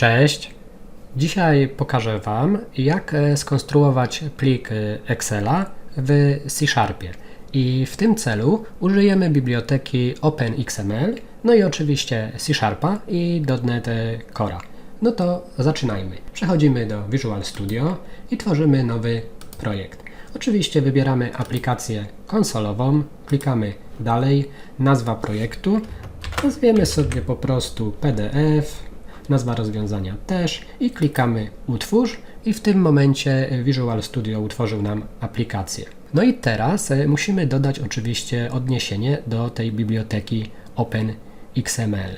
Cześć! Dzisiaj pokażę Wam, jak e, skonstruować plik e, Excela w C Sharpie. I w tym celu użyjemy biblioteki OpenXML, no i oczywiście C Sharpa i .NET Core'a. No to zaczynajmy. Przechodzimy do Visual Studio i tworzymy nowy projekt. Oczywiście wybieramy aplikację konsolową, klikamy dalej, nazwa projektu, nazwiemy sobie po prostu PDF, nazwa rozwiązania też i klikamy utwórz i w tym momencie Visual Studio utworzył nam aplikację. No i teraz e, musimy dodać oczywiście odniesienie do tej biblioteki OpenXML.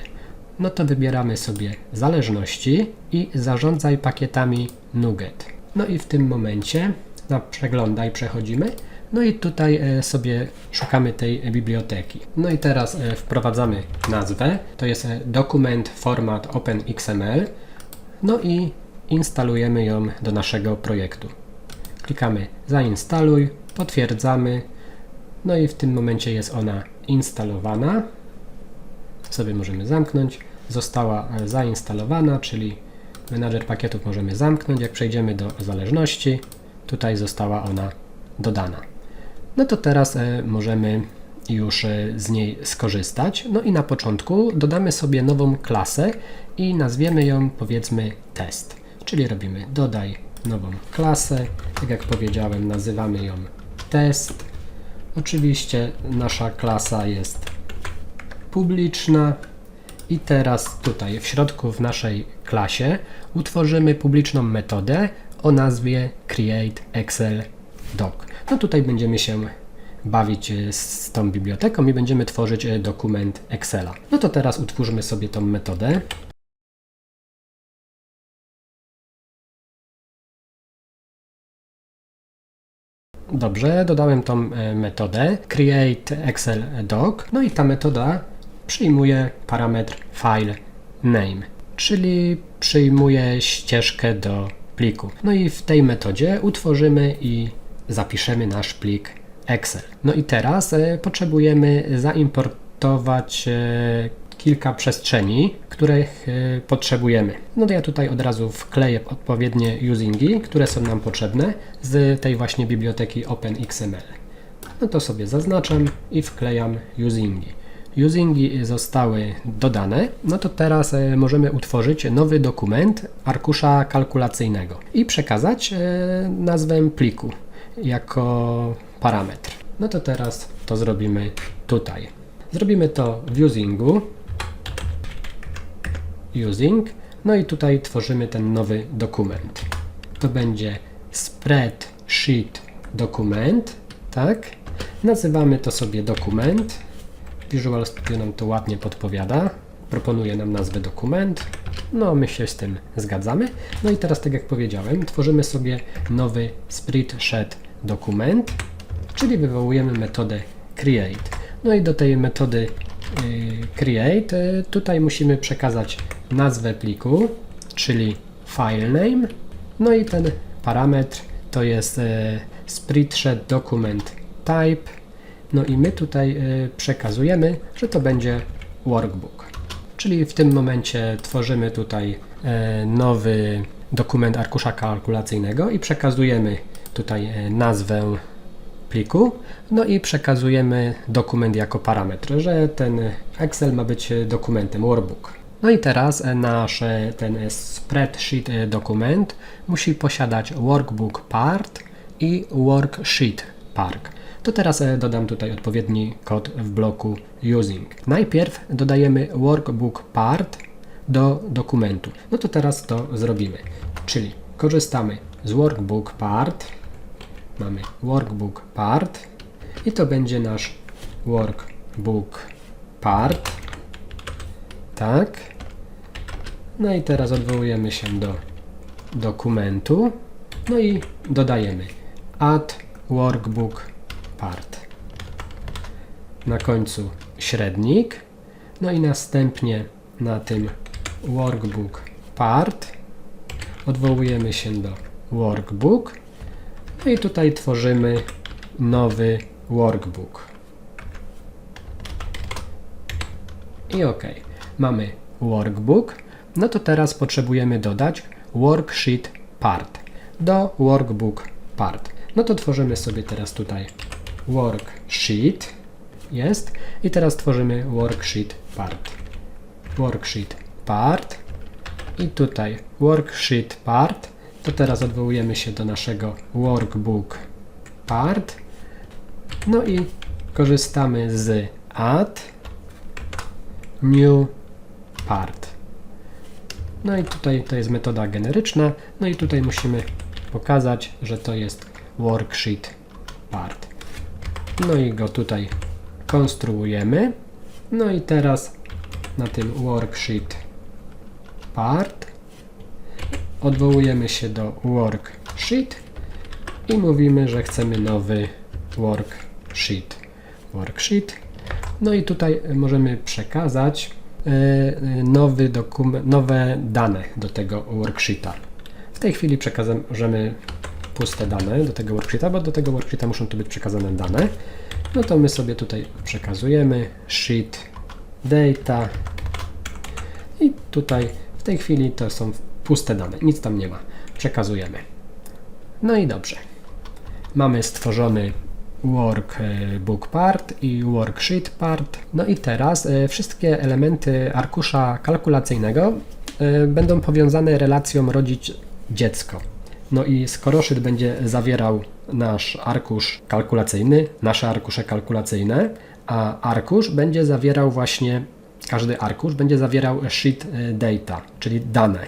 No to wybieramy sobie zależności i zarządzaj pakietami NuGet. No i w tym momencie na przeglądaj przechodzimy. No i tutaj e, sobie szukamy tej biblioteki. No i teraz e, wprowadzamy nazwę. To jest e, dokument format OpenXML. No i instalujemy ją do naszego projektu. Klikamy zainstaluj, potwierdzamy. No i w tym momencie jest ona instalowana. Sobie możemy zamknąć. Została zainstalowana, czyli menadżer pakietów możemy zamknąć. Jak przejdziemy do zależności, tutaj została ona dodana. No to teraz e, możemy już e, z niej skorzystać. No i na początku dodamy sobie nową klasę i nazwiemy ją powiedzmy test. Czyli robimy dodaj nową klasę. Tak jak powiedziałem, nazywamy ją test. Oczywiście nasza klasa jest publiczna. I teraz tutaj w środku w naszej klasie utworzymy publiczną metodę o nazwie create excel doc. No tutaj będziemy się bawić e, z tą biblioteką i będziemy tworzyć e, dokument Excela. No to teraz utwórzmy sobie tą metodę. Dobrze, dodałem tą e, metodę create excel doc. No i ta metoda przyjmuje parametr file name, czyli przyjmuje ścieżkę do pliku. No i w tej metodzie utworzymy i zapiszemy nasz plik Excel. No i teraz e, potrzebujemy zaimportować e, kilka przestrzeni, których e, potrzebujemy. No to ja tutaj od razu wkleję odpowiednie usingi, które są nam potrzebne z tej właśnie biblioteki OpenXML. No to sobie zaznaczam i wklejam usingi. Usingi zostały dodane, no to teraz możemy utworzyć nowy dokument arkusza kalkulacyjnego i przekazać nazwę pliku jako parametr. No to teraz to zrobimy tutaj. Zrobimy to w usingu. Using. No i tutaj tworzymy ten nowy dokument. To będzie spreadsheet dokument, tak? Nazywamy to sobie dokument. Visual Studio nam to ładnie podpowiada. Proponuje nam nazwę dokument. No, my się z tym zgadzamy. No i teraz, tak jak powiedziałem, tworzymy sobie nowy spreadsheet dokument, czyli wywołujemy metodę create. No i do tej metody y, create y, tutaj musimy przekazać nazwę pliku, czyli filename. No i ten parametr to jest y, spreadsheet document type. No i my tutaj przekazujemy, że to będzie workbook. Czyli w tym momencie tworzymy tutaj nowy dokument arkusza kalkulacyjnego i przekazujemy tutaj e, nazwę pliku, no i przekazujemy dokument jako parametr, że ten Excel ma być dokumentem workbook. No i teraz e, nasz e, ten spreadsheet dokument musi posiadać workbook part i worksheet part. To teraz dodam tutaj odpowiedni kod w bloku using. Najpierw dodajemy workbook part do dokumentu. No to teraz to zrobimy. Czyli korzystamy z workbook part mamy workbook part i to będzie nasz workbook part. Tak. No i teraz odwołujemy się do dokumentu. No i dodajemy add workbook part. Na końcu średnik. No i następnie na tym workbook part odwołujemy się do workbook no i tutaj tworzymy nowy workbook. I ok, mamy workbook. No to teraz potrzebujemy dodać worksheet part do workbook part. No to tworzymy sobie teraz tutaj worksheet jest i teraz tworzymy worksheet part. Worksheet part i tutaj worksheet part to teraz odwołujemy się do naszego workbook part no i korzystamy z add new part. No i tutaj to jest metoda generyczna. No i tutaj musimy pokazać, że to jest worksheet part. No i go tutaj konstruujemy. No i teraz na tym worksheet part odwołujemy się do worksheet i mówimy, że chcemy nowy worksheet. Worksheet. No i tutaj możemy przekazać e, nowy dokument, nowe dane do tego worksheeta. W tej chwili przekażemy puste dane do tego worksheeta, bo do tego worksheeta muszą tu być przekazane dane. No to my sobie tutaj przekazujemy sheet data i tutaj w tej chwili to są puste dane, nic tam nie ma. Przekazujemy. No i dobrze. Mamy stworzony workbook part i worksheet part. No i teraz e, wszystkie elementy arkusza kalkulacyjnego e, będą powiązane relacją rodzić dziecko. No i skoroszyt będzie zawierał nasz arkusz kalkulacyjny, nasze arkusze kalkulacyjne, a arkusz będzie zawierał właśnie, każdy arkusz będzie zawierał sheet e, data, czyli dane.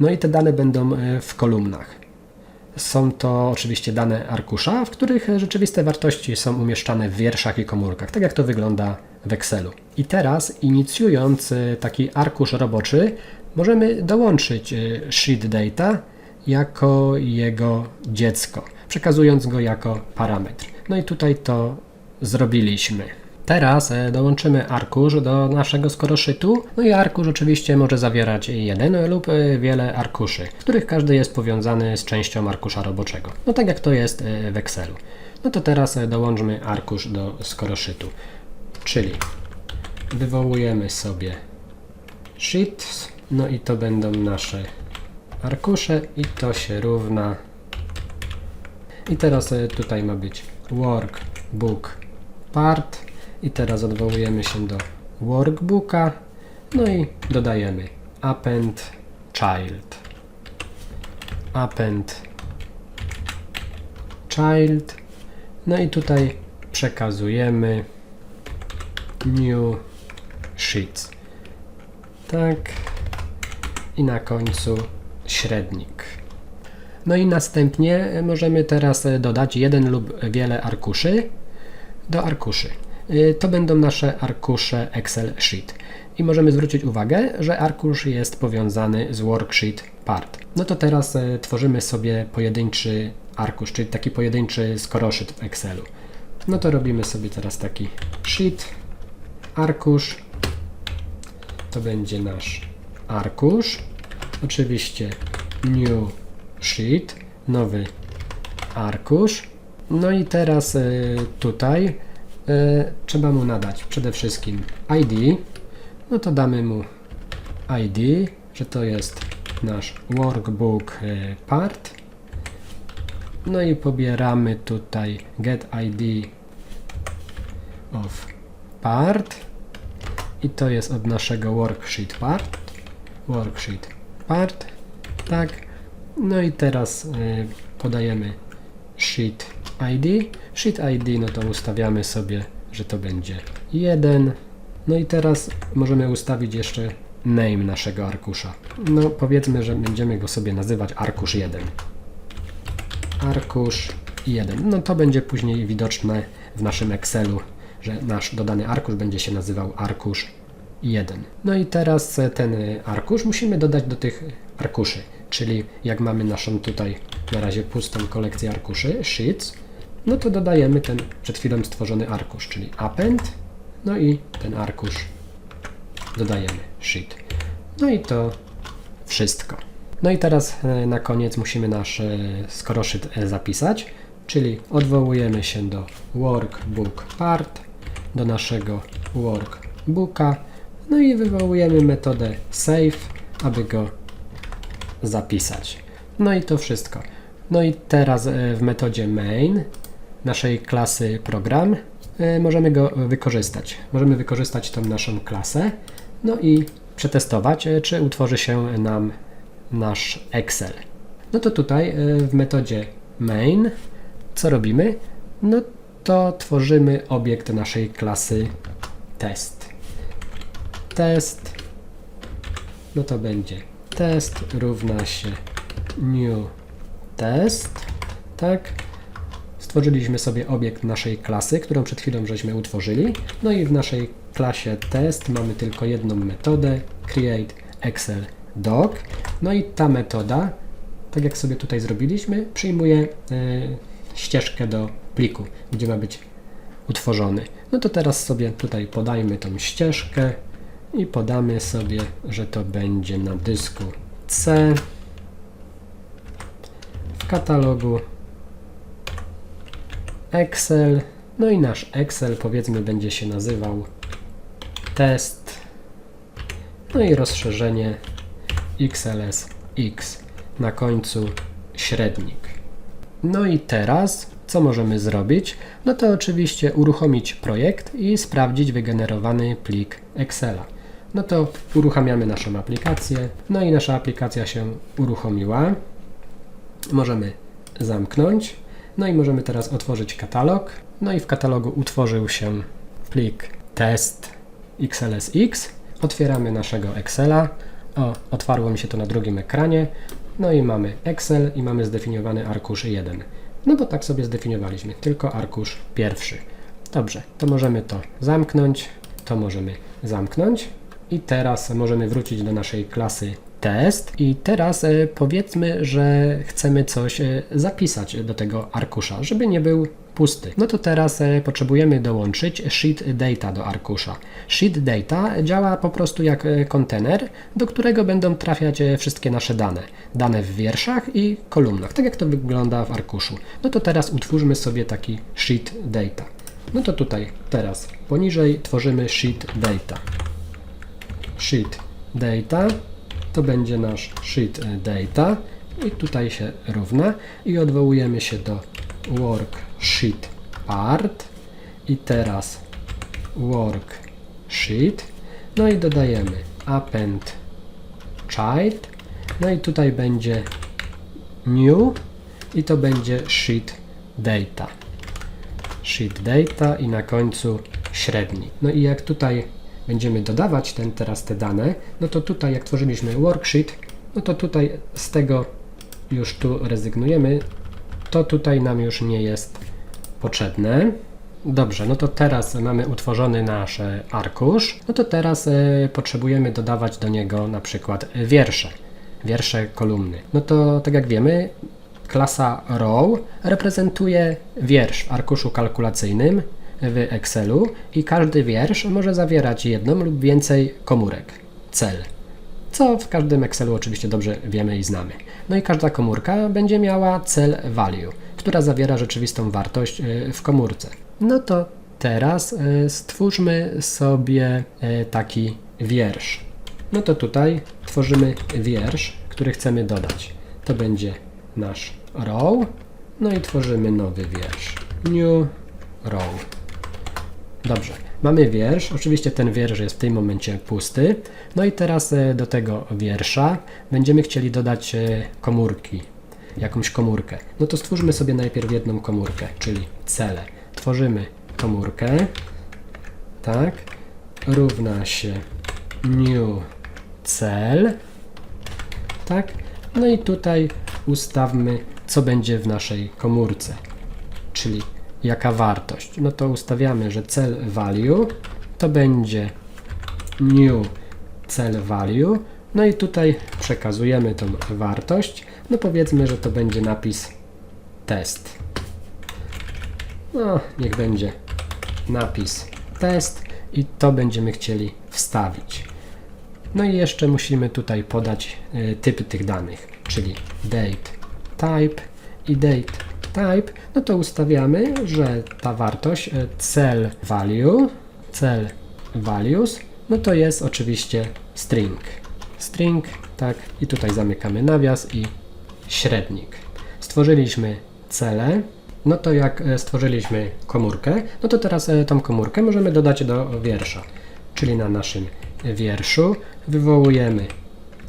No i te dane będą e, w kolumnach. Są to oczywiście dane arkusza, w których rzeczywiste wartości są umieszczane w wierszach i komórkach, tak jak to wygląda w Excelu. I teraz, inicjując e, taki arkusz roboczy, możemy dołączyć e, sheet data jako jego dziecko, przekazując go jako parametr. No i tutaj to zrobiliśmy. Teraz e, dołączymy arkusz do naszego skoroszytu. No i arkusz oczywiście może zawierać jeden lub e, wiele arkuszy, których każdy jest powiązany z częścią arkusza roboczego. No tak jak to jest e, w Excelu. No to teraz dołączmy arkusz do skoroszytu. Czyli wywołujemy sobie sheets, no i to będą nasze arkusze i to się równa. I teraz e, tutaj ma być workbook part. I teraz odwołujemy się do workbooka. No i dodajemy append child. Append child. No i tutaj przekazujemy new sheets. Tak. I na końcu średnik no i następnie możemy teraz dodać jeden lub wiele arkuszy do arkuszy. Y, To będą nasze arkusze Excel Sheet. I możemy zwrócić uwagę, że arkusz jest powiązany z worksheet part. No to teraz e, tworzymy sobie pojedynczy arkusz, czyli taki pojedynczy skoroszyt w Excelu. No to robimy sobie teraz taki sheet, arkusz. To będzie nasz arkusz. Oczywiście new sheet, nowy arkusz. No i teraz y, tutaj y, trzeba mu nadać przede wszystkim ID. No to damy mu ID, że to jest nasz workbook y, part. No i pobieramy tutaj get ID of part i to jest od naszego worksheet part. Worksheet part, tak. No i teraz y, podajemy sheet ID. Sheet ID, no to ustawiamy sobie, że to będzie 1. No i teraz możemy ustawić jeszcze name naszego arkusza. No powiedzmy, że będziemy go sobie nazywać arkusz 1. Arkusz 1. No to będzie później widoczne w naszym Excelu, że nasz dodany arkusz będzie się nazywał arkusz 1. No i teraz e, ten e, arkusz musimy dodać do tych arkuszy, czyli jak mamy naszą tutaj na razie pustą kolekcję arkuszy, sheets, no to dodajemy ten przed chwilą stworzony arkusz, czyli append, no i ten arkusz dodajemy sheet. No i to wszystko. No i teraz e, na koniec musimy nasz skoroszyt zapisać, czyli odwołujemy się do workbook part, do naszego workbooka, no i wywołujemy metodę save aby go zapisać. No i to wszystko. No i teraz e, w metodzie main naszej klasy program e, możemy go wykorzystać. Możemy wykorzystać tą naszą klasę, no i przetestować, e, czy utworzy się nam nasz Excel. No to tutaj w metodzie main co robimy? No to tworzymy obiekt naszej klasy test. Test, no to będzie test równa się new test, tak? Stworzyliśmy sobie obiekt naszej klasy, którą przed chwilą żeśmy utworzyli. No i w naszej klasie test mamy tylko jedną metodę create Excel doc. No i ta metoda, tak jak sobie tutaj zrobiliśmy, przyjmuje y, ścieżkę do pliku, gdzie ma być utworzony. No to teraz sobie tutaj podajmy tą ścieżkę i podamy sobie, że to będzie na dysku C w katalogu Excel. No i nasz Excel powiedzmy będzie się nazywał test. No i rozszerzenie XLSX na końcu średnik. No i teraz co możemy zrobić? No to oczywiście uruchomić projekt i sprawdzić wygenerowany plik Excela. No to uruchamiamy naszą aplikację. No i nasza aplikacja się uruchomiła. Możemy zamknąć. No i możemy teraz otworzyć katalog. No i w katalogu utworzył się plik test XLSX. Otwieramy naszego Excela. O, otwarło mi się to na drugim ekranie. No i mamy Excel i mamy zdefiniowany arkusz 1. No bo tak sobie zdefiniowaliśmy, tylko arkusz pierwszy. Dobrze, to możemy to zamknąć, to możemy zamknąć i teraz możemy wrócić do naszej klasy test i teraz e, powiedzmy, że chcemy coś e, zapisać do tego arkusza, żeby nie był pusty. No to teraz e, potrzebujemy dołączyć sheet data do arkusza. Sheet data działa po prostu jak kontener, do którego będą trafiać wszystkie nasze dane. Dane w wierszach i kolumnach, tak jak to wygląda w arkuszu. No to teraz utwórzmy sobie taki sheet data. No to tutaj teraz poniżej tworzymy sheet data. Sheet data. To będzie nasz sheet e, data. I tutaj się równa. I odwołujemy się do worksheet part. I teraz worksheet. No i dodajemy append child. No i tutaj będzie new. I to będzie sheet data. Sheet data i na końcu średni. No i jak tutaj będziemy dodawać ten, teraz te dane, no to tutaj jak tworzyliśmy worksheet, no to tutaj z tego już tu rezygnujemy, to tutaj nam już nie jest potrzebne. Dobrze, no to teraz mamy utworzony nasz e, arkusz, no to teraz e, potrzebujemy dodawać do niego na przykład wiersze, wiersze kolumny. No to tak jak wiemy, klasa row reprezentuje wiersz w arkuszu kalkulacyjnym w Excelu i każdy wiersz może zawierać jedną lub więcej komórek, cel, co w każdym Excelu oczywiście dobrze wiemy i znamy. No i każda komórka będzie miała cel value, która zawiera rzeczywistą wartość y, w komórce. No to teraz y, stwórzmy sobie y, taki wiersz. No to tutaj tworzymy wiersz, który chcemy dodać. To będzie nasz row. No i tworzymy nowy wiersz. New row. Dobrze, mamy wiersz. Oczywiście ten wiersz jest w tym momencie pusty. No i teraz e, do tego wiersza będziemy chcieli dodać e, komórki, jakąś komórkę. No to stwórzmy sobie najpierw jedną komórkę, czyli cele. Tworzymy komórkę, tak, równa się new cel, tak, no i tutaj ustawmy, co będzie w naszej komórce, czyli jaka wartość. No to ustawiamy, że cel value to będzie new cel value. No i tutaj przekazujemy tą wartość. No powiedzmy, że to będzie napis test. No, niech będzie napis test i to będziemy chcieli wstawić. No i jeszcze musimy tutaj podać y, typy tych danych, czyli date type i date type, no to ustawiamy, że ta wartość e, cel value, cel values, no to jest oczywiście string. String tak, i tutaj zamykamy nawias i średnik. Stworzyliśmy cele, no to jak e, stworzyliśmy komórkę, no to teraz e, tą komórkę możemy dodać do wiersza, czyli na naszym wierszu wywołujemy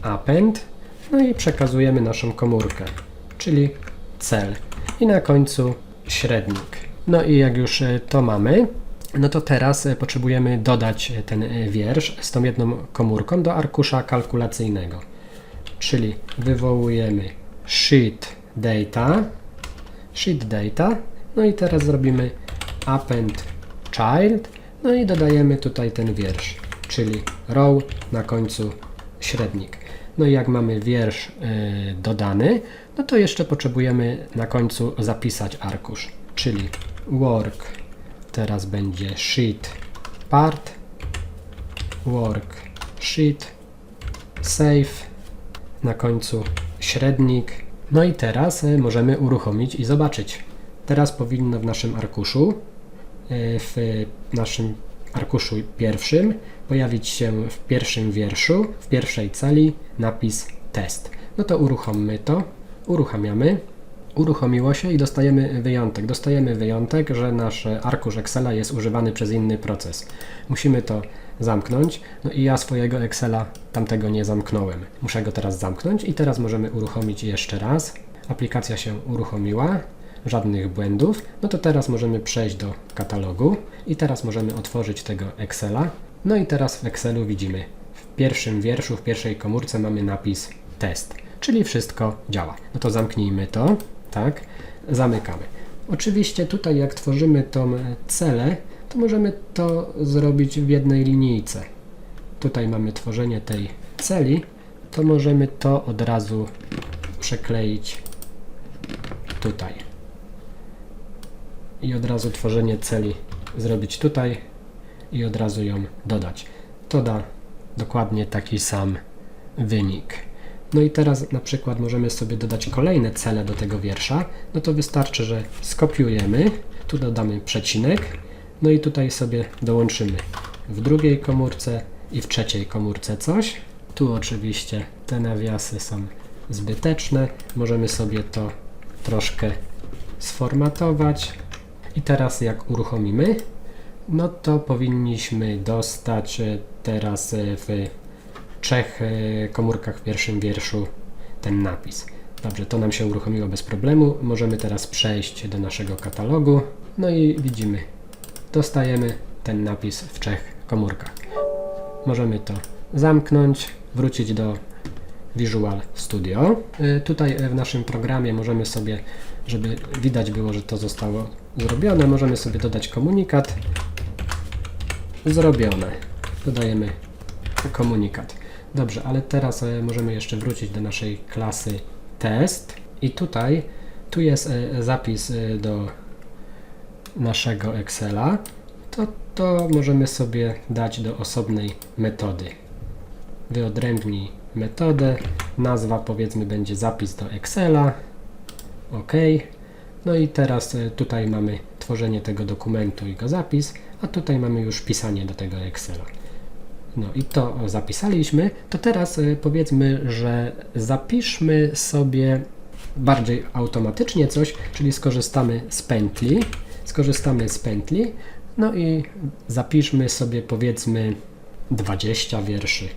append, no i przekazujemy naszą komórkę, czyli cel i na końcu średnik. No i jak już e, to mamy, no to teraz e, potrzebujemy dodać e, ten wiersz z tą jedną komórką do arkusza kalkulacyjnego. Czyli wywołujemy sheet data, sheet data, no i teraz zrobimy append child, no i dodajemy tutaj ten wiersz, czyli row na końcu średnik. No i jak mamy wiersz y, dodany, no to jeszcze potrzebujemy na końcu zapisać arkusz, czyli work, teraz będzie sheet part, work sheet, save, na końcu średnik. No i teraz y, możemy uruchomić i zobaczyć. Teraz powinno w naszym arkuszu, y, w naszym arkuszu pierwszym pojawić się w pierwszym wierszu, w pierwszej celi napis test. No to uruchommy to, uruchamiamy. Uruchomiło się i dostajemy wyjątek. Dostajemy wyjątek, że nasz arkusz Excela jest używany przez inny proces. Musimy to zamknąć. No i ja swojego Excela tamtego nie zamknąłem. Muszę go teraz zamknąć i teraz możemy uruchomić jeszcze raz. Aplikacja się uruchomiła, żadnych błędów. No to teraz możemy przejść do katalogu i teraz możemy otworzyć tego Excela. No i teraz w Excelu widzimy w pierwszym wierszu, w pierwszej komórce mamy napis test, czyli wszystko działa. No to zamknijmy to, tak, zamykamy. Oczywiście tutaj jak tworzymy tą celę, to możemy to zrobić w jednej linijce. Tutaj mamy tworzenie tej celi, to możemy to od razu przekleić tutaj. I od razu tworzenie celi zrobić tutaj i od razu ją dodać. To da dokładnie taki sam wynik. No i teraz na przykład możemy sobie dodać kolejne cele do tego wiersza. No to wystarczy, że skopiujemy, tu dodamy przecinek, no i tutaj sobie dołączymy w drugiej komórce i w trzeciej komórce coś. Tu oczywiście te nawiasy są zbyteczne. Możemy sobie to troszkę sformatować. I teraz jak uruchomimy, no to powinniśmy dostać e, teraz e, w trzech e, komórkach w pierwszym wierszu ten napis. Dobrze, to nam się uruchomiło bez problemu. Możemy teraz przejść do naszego katalogu. No i widzimy, dostajemy ten napis w trzech komórkach. Możemy to zamknąć, wrócić do Visual Studio. Tutaj w naszym programie możemy sobie, żeby widać było, że to zostało zrobione, możemy sobie dodać komunikat. Zrobione. Dodajemy komunikat. Dobrze, ale teraz y, możemy jeszcze wrócić do naszej klasy test i tutaj tu jest y, zapis y, do naszego Excela. To, to możemy sobie dać do osobnej metody wyodrębnij metodę, nazwa powiedzmy będzie zapis do Excela, OK. No i teraz e, tutaj mamy tworzenie tego dokumentu i go zapis, a tutaj mamy już pisanie do tego Excela. No i to zapisaliśmy, to teraz e, powiedzmy, że zapiszmy sobie bardziej automatycznie coś, czyli skorzystamy z pętli, skorzystamy z pętli, no i zapiszmy sobie powiedzmy 20 wierszy.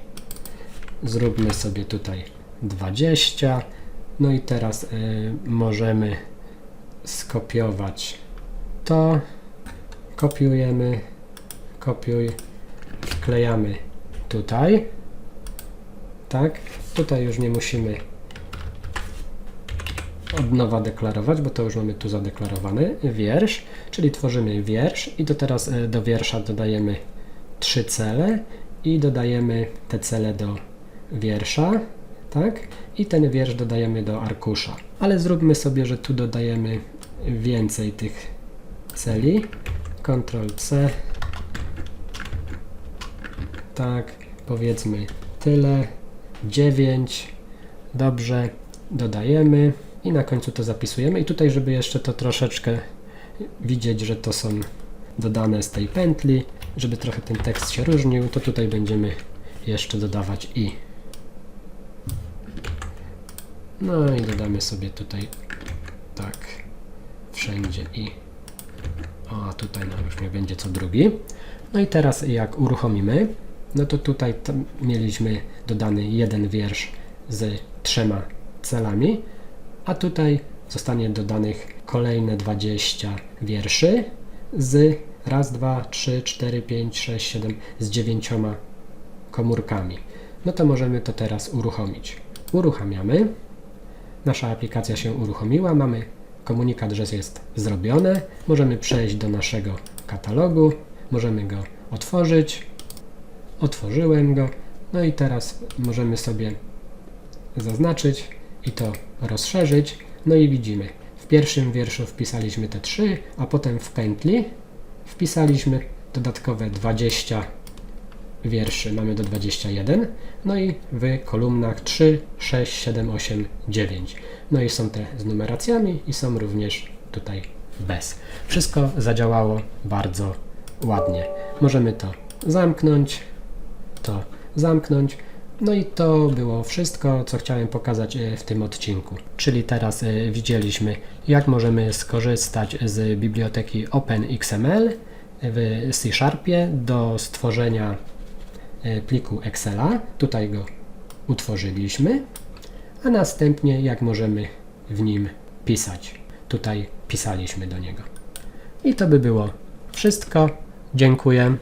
Zróbmy sobie tutaj 20. No i teraz y, możemy skopiować to. Kopiujemy, kopiuj, wklejamy tutaj. Tak, tutaj już nie musimy od nowa deklarować, bo to już mamy tu zadeklarowany wiersz, czyli tworzymy wiersz i to teraz y, do wiersza dodajemy trzy cele i dodajemy te cele do wiersza, tak? I ten wiersz dodajemy do arkusza. Ale zróbmy sobie, że tu dodajemy więcej tych celi. Ctrl C. Tak, powiedzmy tyle. 9. Dobrze, dodajemy i na końcu to zapisujemy. I tutaj, żeby jeszcze to troszeczkę widzieć, że to są dodane z tej pętli, żeby trochę ten tekst się różnił, to tutaj będziemy jeszcze dodawać i. No i dodamy sobie tutaj tak wszędzie i o tutaj nam już nie będzie co drugi. No i teraz jak uruchomimy, no to tutaj mieliśmy dodany jeden wiersz z trzema celami, a tutaj zostanie dodanych kolejne 20 wierszy z raz, dwa, trzy, cztery, pięć, sześć, siedem z dziewięcioma komórkami. No to możemy to teraz uruchomić. Uruchamiamy. Nasza aplikacja się uruchomiła, mamy komunikat, że jest zrobione. Możemy przejść do naszego katalogu, możemy go otworzyć. Otworzyłem go. No i teraz możemy sobie zaznaczyć i to rozszerzyć. No i widzimy, w pierwszym wierszu wpisaliśmy te 3, a potem w pętli wpisaliśmy dodatkowe 20 wierszy. Mamy do 21. No i w kolumnach 3, 6, 7, 8, 9. No i są te z numeracjami i są również tutaj bez. Wszystko zadziałało bardzo ładnie. Możemy to zamknąć, to zamknąć. No i to było wszystko, co chciałem pokazać e, w tym odcinku. Czyli teraz e, widzieliśmy, jak możemy skorzystać z biblioteki OpenXML w C Sharpie do stworzenia pliku Excela. Tutaj go utworzyliśmy, a następnie jak możemy w nim pisać. Tutaj pisaliśmy do niego. I to by było wszystko. Dziękuję.